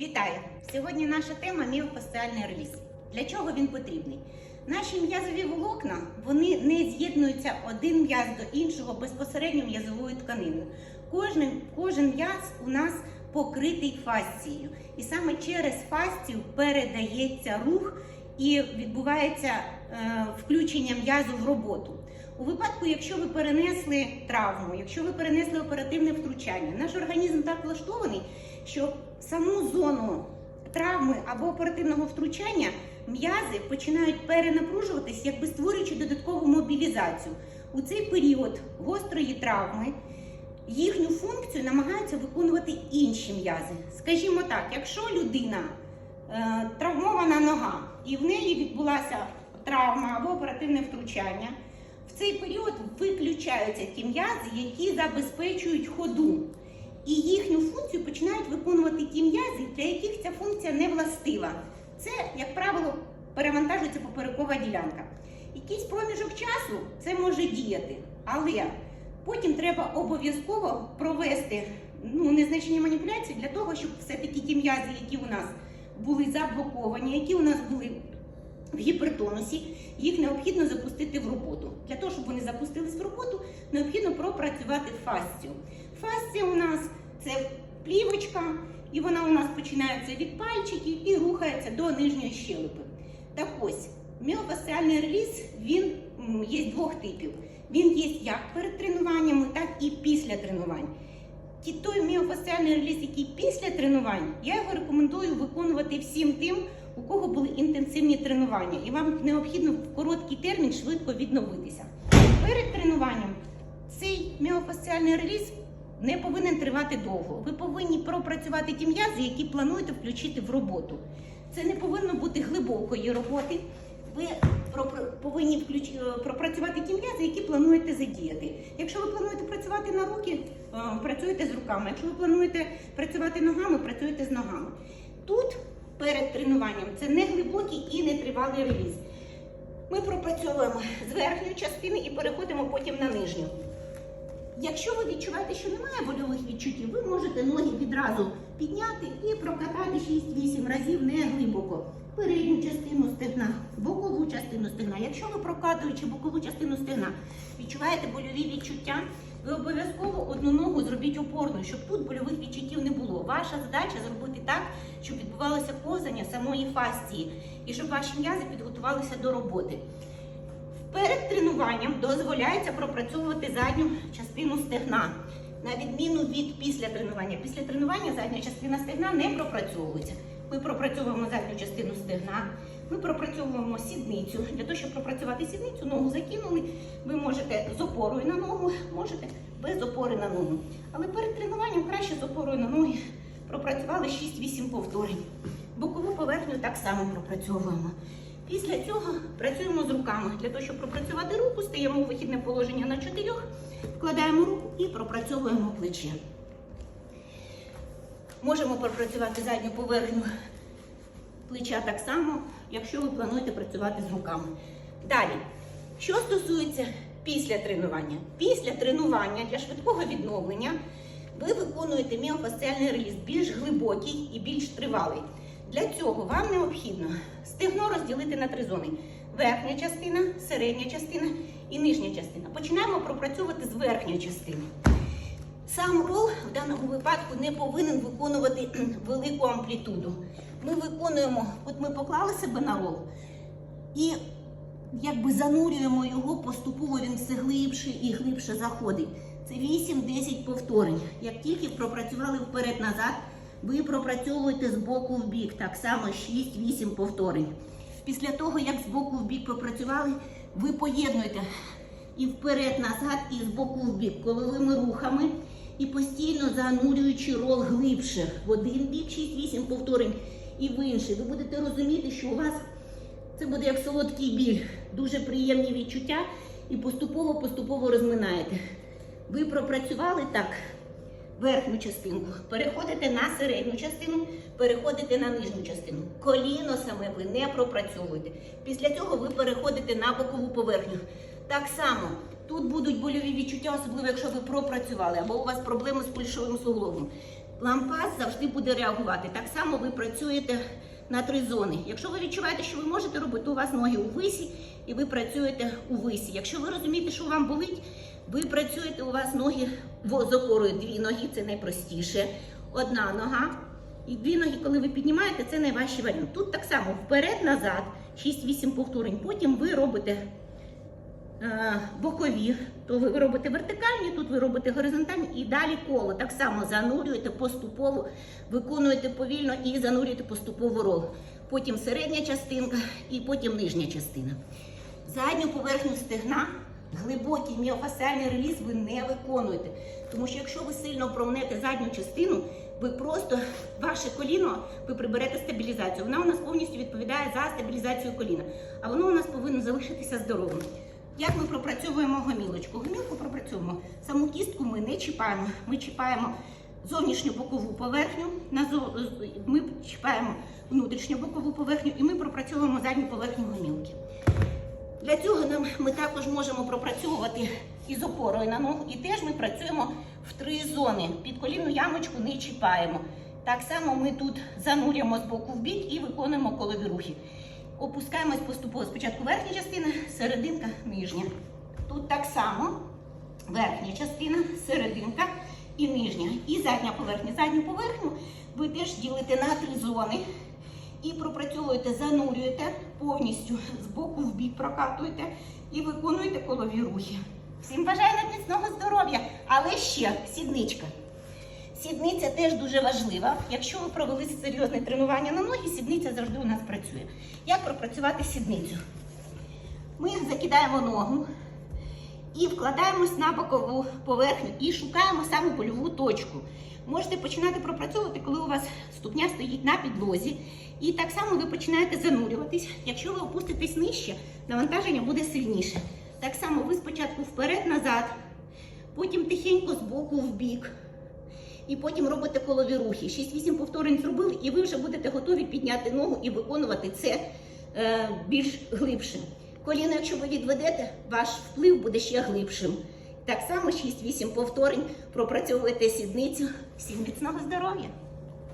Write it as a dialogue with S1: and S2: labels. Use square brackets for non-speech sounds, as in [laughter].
S1: Вітаю! Сьогодні наша тема міофасціальний реліз. Для чого він потрібний? Наші м'язові волокна вони не з'єднуються один м'яз до іншого безпосередньо м'язовою тканиною. Кожен, кожен м'яз у нас покритий фасцією. І саме через фасцію передається рух і відбувається е, включення м'язу в роботу. У випадку, якщо ви перенесли травму, якщо ви перенесли оперативне втручання, наш організм так влаштований, що саму зону травми або оперативного втручання м'язи починають перенапружуватись, якби створюючи додаткову мобілізацію. У цей період гострої травми їхню функцію намагаються виконувати інші м'язи. Скажімо так, якщо людина е, травмована нога і в неї відбулася травма або оперативне втручання, в цей період виключаються ті м'язи, які забезпечують ходу. І їхню функцію починають виконувати ті м'язи, для яких ця функція не властива. Це, як правило, перевантажується поперекова ділянка. Якийсь проміжок часу це може діяти, але потім треба обов'язково провести ну, незначні маніпуляції для того, щоб все-таки ті м'язи, які у нас були заблоковані, які у нас були в гіпертонусі, їх необхідно запустити в роботу. Для того, щоб вони запустились в роботу, необхідно пропрацювати фасцію. Фасція у нас це плівочка, і вона у нас починається від пальчиків і рухається до нижньої щелепи. Так ось, міофасціальний реліз він є двох типів. Він є як перед тренуваннями, так і після тренувань. Ті- Той міофасціальний реліз, який після тренувань, я його рекомендую виконувати всім тим, у кого були інтенсивні тренування, і вам необхідно в короткий термін швидко відновитися. Перед тренуванням цей міофасціальний реліз не повинен тривати довго. Ви повинні пропрацювати ті м'язи, які плануєте включити в роботу. Це не повинно бути глибокої роботи. Ви повинні е, пропрацювати ті м'язи, які плануєте задіяти. Якщо ви плануєте працювати на руки, е, працюєте з руками. Якщо ви плануєте працювати ногами, працюєте з ногами. Тут перед тренуванням це не глибокий і не тривалий реліз. Ми пропрацьовуємо з верхньої частини і переходимо потім на нижню. Якщо ви відчуваєте, що немає больових відчуттів, ви можете ноги відразу підняти і прокатати 6-8 разів не глибоко. Передню частину стегна, бокову частину стегна. Якщо ви прокатуючи бокову частину стегна, відчуваєте больові відчуття, ви обов'язково одну ногу зробіть опорною, щоб тут больових відчуттів не було. Ваша задача зробити так, щоб відбувалося ковзання самої фасції і щоб ваші м'язи підготувалися до роботи. Перед тренуванням дозволяється пропрацьовувати задню частину стегна. На відміну від після тренування. Після тренування задня частина стегна не пропрацьовується. Ми пропрацьовуємо задню частину стегна, ми пропрацьовуємо сідницю. Для того, щоб пропрацювати сідницю, ногу закинули. Ви можете з опорою на ногу, можете без опори на ногу. Але перед тренуванням краще з опорою на ноги пропрацювали 6-8 повторень. Бокову поверхню так само пропрацьовуємо. Після цього працюємо з руками. Для того, щоб пропрацювати руку, стаємо у вихідне положення на чотирьох, вкладаємо руку і пропрацьовуємо плече. Можемо пропрацювати задню поверхню плеча так само, якщо ви плануєте працювати з руками. Далі, що стосується після тренування. Після тренування для швидкого відновлення ви виконуєте міофасціальний реліз більш глибокий і більш тривалий. Для цього вам необхідно стегно розділити на три зони: верхня частина, середня частина і нижня частина. Починаємо пропрацьовувати з верхньої частини. Сам рол в даному випадку не повинен виконувати [clears throat] велику амплітуду. Ми виконуємо, от ми поклали себе на рол і якби занурюємо його, поступово він все глибше і глибше заходить. Це 8-10 повторень. Як тільки пропрацювали вперед-назад, ви пропрацьовуєте з боку в бік, так само 6-8 повторень. Після того, як з боку в бік пропрацювали, ви поєднуєте і вперед-назад, і з боку в бік, коловими рухами, і постійно занурюючи рол глибше в один бік 6-8 повторень і в інший. Ви будете розуміти, що у вас це буде як солодкий біль, дуже приємні відчуття і поступово-поступово розминаєте. Ви пропрацювали так верхню частинку, переходите на середню частину, переходите на нижню частину. Коліно саме ви не пропрацьовуєте. Після цього ви переходите на бокову поверхню. Так само тут будуть больові відчуття, особливо якщо ви пропрацювали або у вас проблеми з пульшовим суглобом. лампас завжди буде реагувати. Так само ви працюєте на три зони. Якщо ви відчуваєте, що ви можете робити, то у вас ноги у висі, і ви працюєте у висі. Якщо ви розумієте, що вам болить, ви працюєте, у вас ноги з опорою дві ноги, це найпростіше. Одна нога. І дві ноги, коли ви піднімаєте, це найважчий варіант. Тут так само вперед-назад, 6-8 повторень. Потім ви робите бокові, то ви робите вертикальні, тут ви робите горизонтальні і далі коло. Так само занурюєте поступово, виконуєте повільно і занурюєте поступово рол. Потім середня частинка і потім нижня частина. Задню поверхню стегна, глибокий міофасціальний реліз ви не виконуєте. Тому що якщо ви сильно промнете задню частину, ви просто ваше коліно ви приберете стабілізацію. Вона у нас повністю відповідає за стабілізацію коліна, а воно у нас повинно залишитися здоровим. Як ми пропрацьовуємо гомілочку? Гомілку пропрацьовуємо. Саму кістку ми не чіпаємо. Ми чіпаємо зовнішню бокову поверхню, ми чіпаємо внутрішню бокову поверхню і ми пропрацьовуємо задню поверхню гомілки. Для цього нам ми також можемо пропрацьовувати із опорою на ногу, і теж ми працюємо в три зони. Під колінну ямочку не чіпаємо. Так само ми тут занурюємо з боку в бік і виконуємо колові рухи. Опускаємось поступово. Спочатку верхня частина, серединка, нижня. Тут так само верхня частина, серединка і нижня. І задня поверхня. Задню поверхню ви теж ділите на три зони. І пропрацьовуєте, занурюєте повністю з боку в бік прокатуєте і виконуєте колові рухи. Всім бажаю міцного здоров'я, але ще сідничка. Сідниця теж дуже важлива. Якщо ви провели серйозне тренування на ноги, сідниця завжди у нас працює. Як пропрацювати сідницю? Ми закидаємо ногу і вкладаємось на бокову поверхню і шукаємо саму польову точку. Можете починати пропрацьовувати, коли у вас ступня стоїть на підлозі. І так само ви починаєте занурюватись. Якщо ви опуститесь нижче, навантаження буде сильніше. Так само ви спочатку вперед-назад, потім тихенько з боку в бік. І потім робите колові рухи. 6-8 повторень зробили, і ви вже будете готові підняти ногу і виконувати це е, більш глибше. Коліно, якщо ви відведете, ваш вплив буде ще глибшим. Так само 6-8 повторень пропрацьовуєте сідницю. Всім міцного здоров'я!